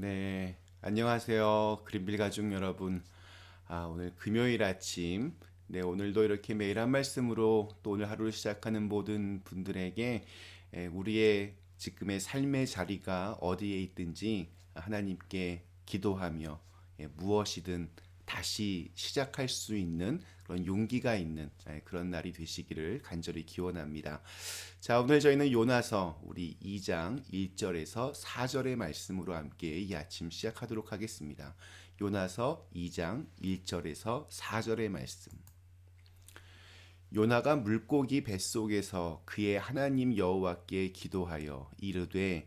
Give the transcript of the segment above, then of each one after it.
네, 안녕하세요. 그린빌 가족 여러분. 아, 오늘 금요일 아침. 네, 오늘도 이렇게 매일 한 말씀으로 또 오늘 하루를 시작하는 모든 분들에게 에, 우리의 지금의 삶의 자리가 어디에 있든지 하나님께 기도하며 예, 무엇이든 다시 시작할 수 있는 그런 용기가 있는 예, 그런 날이 되시기를 간절히 기원합니다. 자, 오늘 저희는 요나서 우리 2장 1절에서 4절의 말씀으로 함께 이 아침 시작하도록 하겠습니다. 요나서 2장 1절에서 4절의 말씀. 요나가 물고기 뱃속에서 그의 하나님 여호와께 기도하여 이르되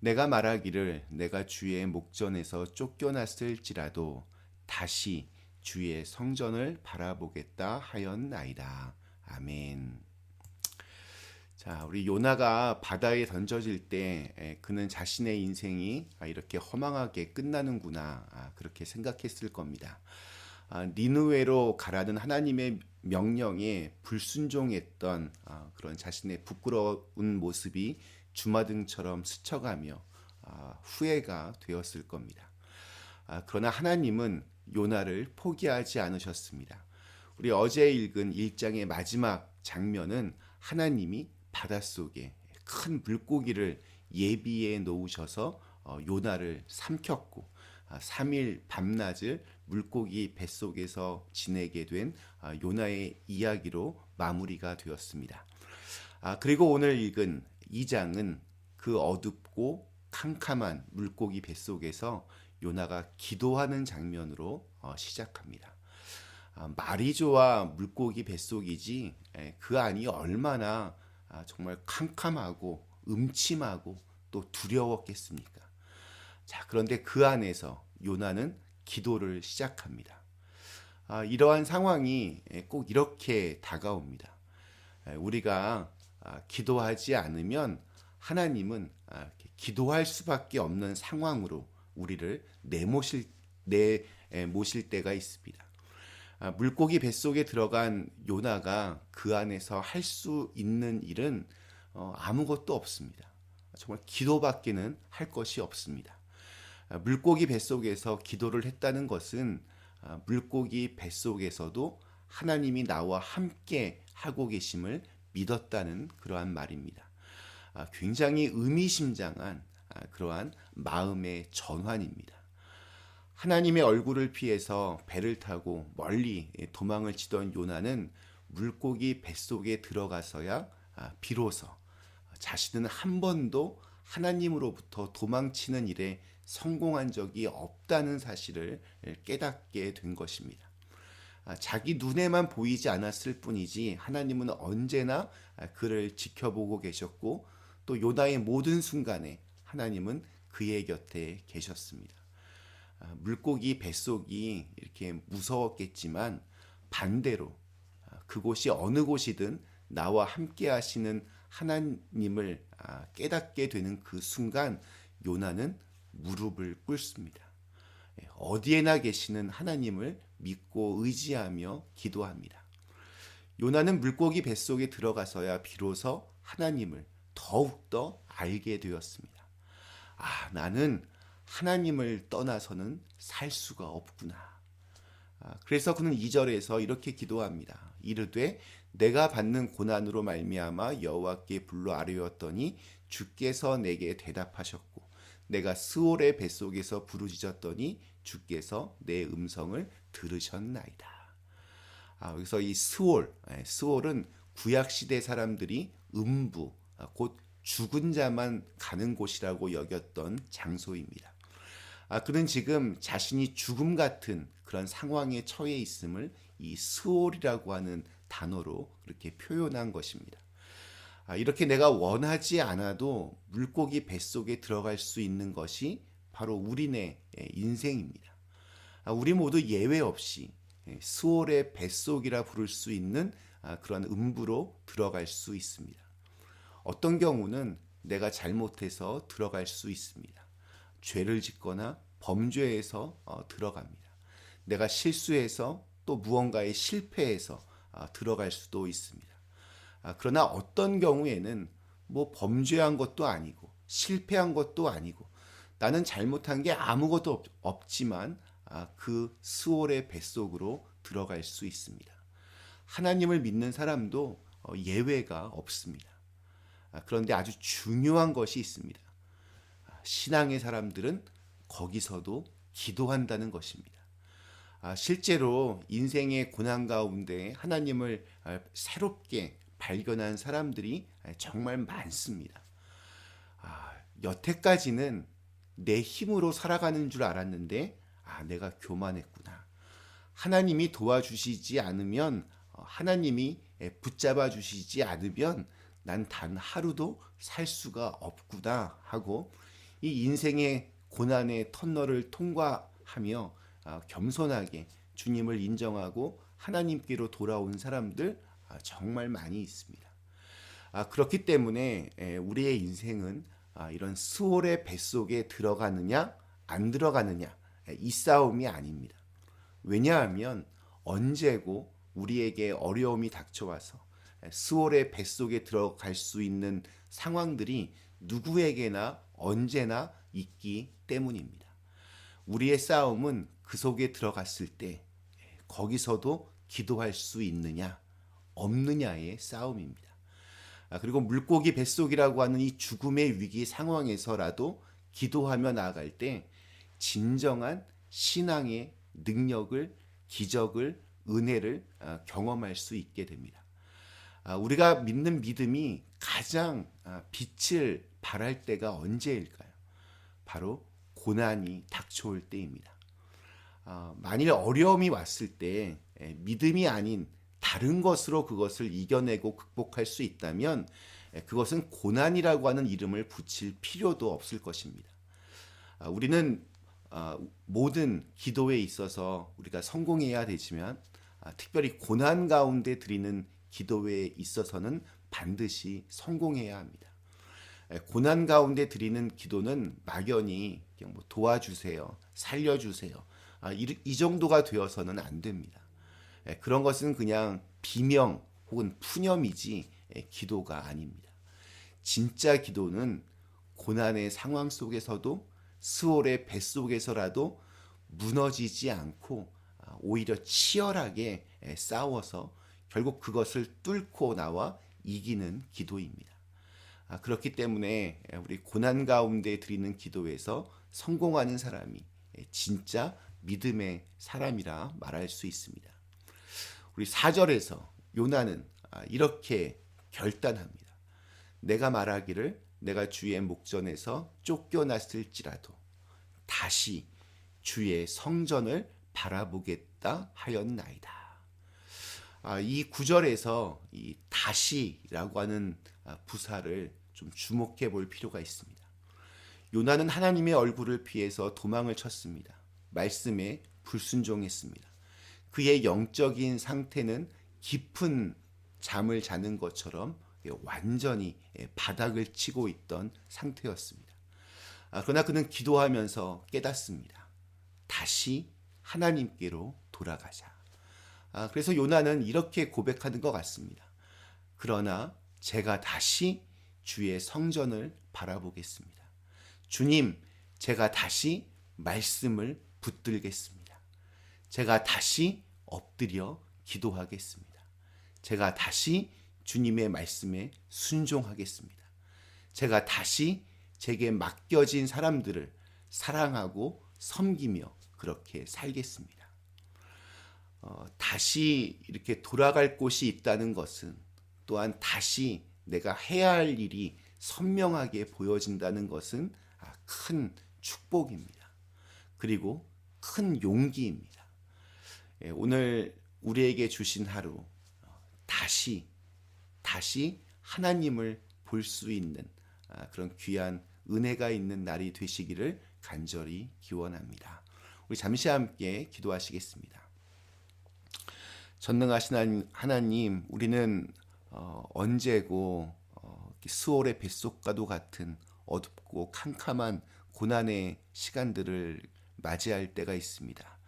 내가 말하기를 내가 주의 목전에서 쫓겨났을지라도 다시 주의 성전을 바라보겠다 하였나이다. 아멘. 자, 우리 요나가 바다에 던져질 때 에, 그는 자신의 인생이 아, 이렇게 허망하게 끝나는구나 아, 그렇게 생각했을 겁니다. 아, 니누웨로 가라는 하나님의 명령에 불순종했던 아, 그런 자신의 부끄러운 모습이 주마등처럼 스쳐가며 아, 후회가 되었을 겁니다. 아, 그러나 하나님은 요나를 포기하지 않으셨습니다. 우리 어제 읽은 1장의 마지막 장면은 하나님이 바닷속에 큰 물고기를 예비해 놓으셔서 어, 요나를 삼켰고 3일 밤낮을 물고기 뱃속에서 지내게 된 아, 요나의 이야기로 마무리가 되었습니다. 아, 그리고 오늘 읽은 2장은 그 어둡고 캄캄한 물고기 뱃속에서 요나가 기도하는 장면으로 어, 시작합니다. 아, 말이 좋아 물고기 뱃속이지 그 안이 얼마나 정말 캄캄하고 음침하고 또 두려웠겠습니까? 자, 그런데 그 안에서 요나는 기도를 시작합니다. 아, 이러한 상황이 꼭 이렇게 다가옵니다. 우리가 아, 기도하지 않으면 하나님은 아, 기도할 수밖에 없는 상황으로 우리를 내모실 내 모실 때가 있습니다. 아, 물고기 뱃속에 들어간 요나가 그 안에서 할 수 있는 일은 어, 아무것도 없습니다. 정말 기도밖에는 할 것이 없습니다. 아, 물고기 뱃속에서 기도를 했다는 것은 아, 물고기 뱃속에서도 하나님이 나와 함께 하고 계심을 믿었다는 그러한 말입니다. 아, 굉장히 의미심장한 그러한 마음의 전환입니다. 하나님의 얼굴을 피해서 배를 타고 멀리 도망을 치던 요나는 물고기 뱃속에 들어가서야 비로소 자신은 한 번도 하나님으로부터 도망치는 일에 성공한 적이 없다는 사실을 깨닫게 된 것입니다. 아, 자기 눈에만 보이지 않았을 뿐이지 하나님은 언제나 그를 지켜보고 계셨고 또 요나의 모든 순간에 하나님은 그의 곁에 계셨습니다. 아, 물고기 뱃속이 이렇게 무서웠겠지만 반대로 아, 그곳이 어느 곳이든 나와 함께 하시는 하나님을 깨닫게 되는 그 순간 요나는 무릎을 꿇습니다. 예, 어디에나 계시는 하나님을 믿고 의지하며 기도합니다. 요나는 물고기 뱃속에 들어가서야 비로소 하나님을 더욱더 알게 되었습니다. 아, 나는 하나님을 떠나서는 살 수가 없구나. 아, 그래서 그는 2절에서 이렇게 기도합니다. 이르되 내가 받는 고난으로 말미암아 여호와께 불러 아뢰었더니 주께서 내게 대답하셨고 내가 스올의 뱃속에서 부르짖었더니 주께서 내 음성을 들으셨나이다. 아, 여기서 이 스올, 예, 스올은 구약 시대 사람들이 음부, 아, 곧 죽은 자만 가는 곳이라고 여겼던 장소입니다. 아, 그는 지금 자신이 죽음 같은 그런 상황에 처해 있음을 이 스올이라고 하는 단어로 그렇게 표현한 것입니다. 아, 이렇게 내가 원하지 않아도 물고기 뱃속에 들어갈 수 있는 것이 바로 우리네 인생입니다. 아, 우리 모두 예외 없이 예, 수월의 뱃속이라 부를 수 있는 아, 그런 음부로 들어갈 수 있습니다. 어떤 경우는 내가 잘못해서 들어갈 수 있습니다. 죄를 짓거나 범죄에서 어, 들어갑니다. 내가 실수해서 또 무언가에 실패해서 아, 들어갈 수도 있습니다. 아, 그러나 어떤 경우에는 뭐 범죄한 것도 아니고 실패한 것도 아니고 나는 잘못한 게 아무것도 없, 없지만 아, 그 스올의 뱃속으로 들어갈 수 있습니다. 하나님을 믿는 사람도 어, 예외가 없습니다. 아, 그런데 아주 중요한 것이 있습니다. 아, 신앙의 사람들은 거기서도 기도한다는 것입니다. 아, 실제로 인생의 고난 가운데 하나님을 아, 새롭게 발견한 사람들이 아, 정말 많습니다. 아, 여태까지는 내 힘으로 살아가는 줄 알았는데, 아, 내가 교만했구나. 하나님이 도와주시지 않으면, 어, 하나님이 예, 붙잡아 주시지 않으면 난 단 하루도 살 수가 없구나 하고 이 인생의 고난의 터널을 통과하며 아, 겸손하게 주님을 인정하고 하나님께로 돌아온 사람들 아, 정말 많이 있습니다. 아, 그렇기 때문에 에, 우리의 인생은 아, 이런 스올의 뱃속에 들어가느냐 안 들어가느냐 에, 이 싸움이 아닙니다. 왜냐하면 언제고 우리에게 어려움이 닥쳐와서 에, 스올의 뱃속에 들어갈 수 있는 상황들이 누구에게나 언제나 있기 때문입니다. 우리의 싸움은 그 속에 들어갔을 때 에, 거기서도 기도할 수 있느냐 없느냐의 싸움입니다. 아, 그리고 물고기 뱃속이라고 하는 이 죽음의 위기 상황에서라도 기도하며 나아갈 때 진정한 신앙의 능력을, 기적을, 은혜를 아, 경험할 수 있게 됩니다. 아, 우리가 믿는 믿음이 가장 아, 빛을 발할 때가 언제일까요? 바로 고난이 닥쳐올 때입니다. 아, 만일 어려움이 왔을 때 에, 믿음이 아닌 다른 것으로 그것을 이겨내고 극복할 수 있다면 에, 그것은 고난이라고 하는 이름을 붙일 필요도 없을 것입니다. 아, 우리는 아, 모든 기도에 있어서 우리가 성공해야 되지만 아, 특별히 고난 가운데 드리는 기도에 있어서는 반드시 성공해야 합니다. 에, 고난 가운데 드리는 기도는 막연히 그냥 뭐 도와주세요, 살려주세요. 아, 이, 이 정도가 되어서는 안 됩니다. 에, 그런 것은 그냥 비명 혹은 푸념이지 에, 기도가 아닙니다. 진짜 기도는 고난의 상황 속에서도 스올의 뱃속에서라도 무너지지 않고 아, 오히려 치열하게 에, 싸워서 결국 그것을 뚫고 나와 이기는 기도입니다. 아, 그렇기 때문에 에, 우리 고난 가운데 드리는 기도에서 성공하는 사람이 에, 진짜 믿음의 사람이라 말할 수 있습니다. 우리 4절에서 요나는 아, 이렇게 결단합니다. 내가 말하기를 내가 주의 목전에서 쫓겨났을지라도 다시 주의 성전을 바라보겠다 하였나이다. 아, 이 구절에서 이 다시라고 하는 아, 부사를 좀 주목해 볼 필요가 있습니다. 요나는 하나님의 얼굴을 피해서 도망을 쳤습니다. 말씀에 불순종했습니다. 그의 영적인 상태는 깊은 잠을 자는 것처럼 완전히 바닥을 치고 있던 상태였습니다. 아, 그러나 그는 기도하면서 깨닫습니다. 다시 하나님께로 돌아가자. 아, 그래서 요나는 이렇게 고백하는 것 같습니다. 그러나 제가 다시 주의 성전을 바라보겠습니다. 주님, 제가 다시 말씀을 붙들겠습니다. 제가 다시 엎드려 기도하겠습니다. 제가 다시 주님의 말씀에 순종하겠습니다. 제가 다시 제게 맡겨진 사람들을 사랑하고 섬기며 그렇게 살겠습니다. 어, 다시 이렇게 돌아갈 곳이 있다는 것은 또한 다시 내가 해야 할 일이 선명하게 보여진다는 것은 아, 큰 축복입니다. 그리고 큰 용기입니다. 예, 오늘 우리에게 주신 하루 어, 다시 다시 하나님을 볼 수 있는 아, 그런 귀한 은혜가 있는 날이 되시기를 간절히 기원합니다. 우리 잠시 함께 기도하시겠습니다. 전능하신 하나님- 우리는 어, 언제고 어, 스월의 뱃속과도 같은 어둡고 캄캄한 고난의 시간들을 맞이할 때가 있습니다.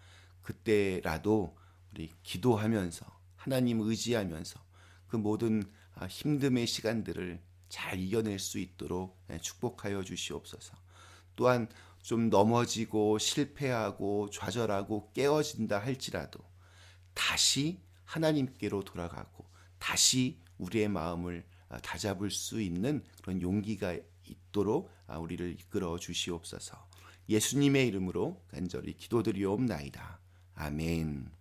그때라도 우리 기도하면서 하나님 의지하면서 그 모든 아, 힘듦의 시간들을 잘 이겨낼 수 있도록 예, 축복하여 주시옵소서. 또한 좀 넘어지고 실패하고 좌절하고 깨어진다 할지라도 다시 하나님께로 돌아가고 다시 우리의 마음을 아, 다잡을 수 있는 그런 용기가 있도록 아, 우리를 이끌어 주시옵소서. 예수님의 이름으로 간절히 기도드리옵나이다. 아멘.